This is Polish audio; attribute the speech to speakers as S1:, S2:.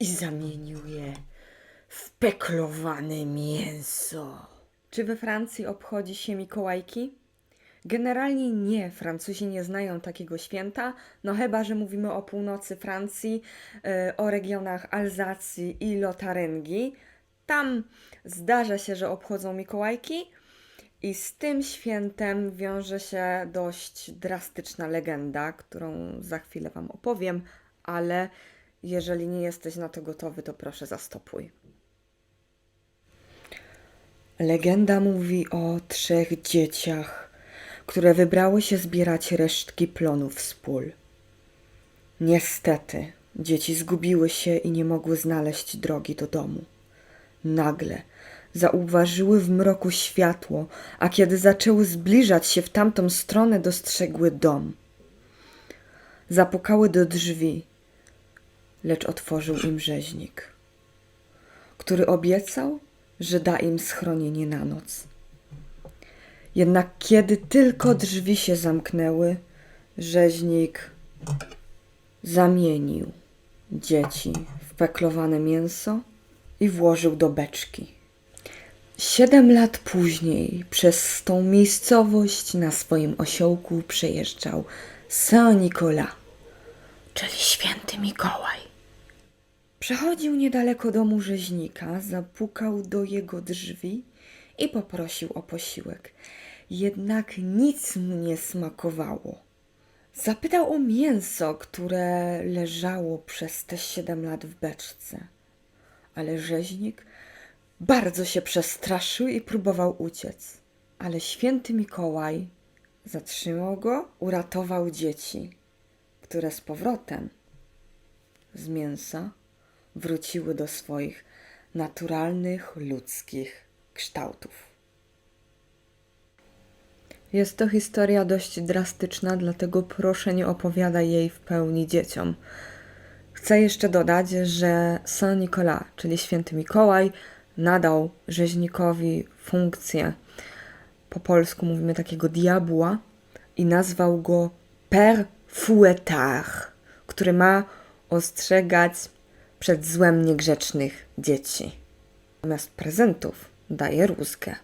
S1: i zamienił je w peklowane mięso. Czy we Francji obchodzi się Mikołajki? Generalnie nie, Francuzi nie znają takiego święta, no chyba, że mówimy o północy Francji, e, o regionach Alzacji i Lotaryngii. Tam zdarza się, że obchodzą Mikołajki i z tym świętem wiąże się dość drastyczna legenda, którą za chwilę Wam opowiem, ale jeżeli nie jesteś na to gotowy, to proszę zastopuj. Legenda mówi o trzech dzieciach, które wybrały się zbierać resztki plonów z pól. Niestety, dzieci zgubiły się i nie mogły znaleźć drogi do domu. Nagle zauważyły w mroku światło, a kiedy zaczęły zbliżać się w tamtą stronę, dostrzegły dom. Zapukały do drzwi, lecz otworzył im rzeźnik, który obiecał, że da im schronienie na noc. Jednak kiedy tylko drzwi się zamknęły, rzeźnik zamienił dzieci w peklowane mięso i włożył do beczki. Siedem lat później przez tą miejscowość na swoim osiołku przejeżdżał Saint-Nicolas, czyli święty Mikołaj. Przechodził niedaleko domu rzeźnika, zapukał do jego drzwi i poprosił o posiłek. Jednak nic mu nie smakowało. Zapytał o mięso, które leżało przez te siedem lat w beczce. Ale rzeźnik bardzo się przestraszył i próbował uciec. Ale święty Mikołaj zatrzymał go, uratował dzieci, które z powrotem z mięsa wróciły do swoich naturalnych, ludzkich kształtów. Jest to historia dość drastyczna, dlatego proszę nie opowiadaj jej w pełni dzieciom. Chcę jeszcze dodać, że Saint Nicolas, czyli święty Mikołaj, nadał rzeźnikowi funkcję, po polsku mówimy takiego diabła, i nazwał go Père Fouettard, który ma ostrzegać przed złem niegrzecznych dzieci. Zamiast prezentów daje rózgę.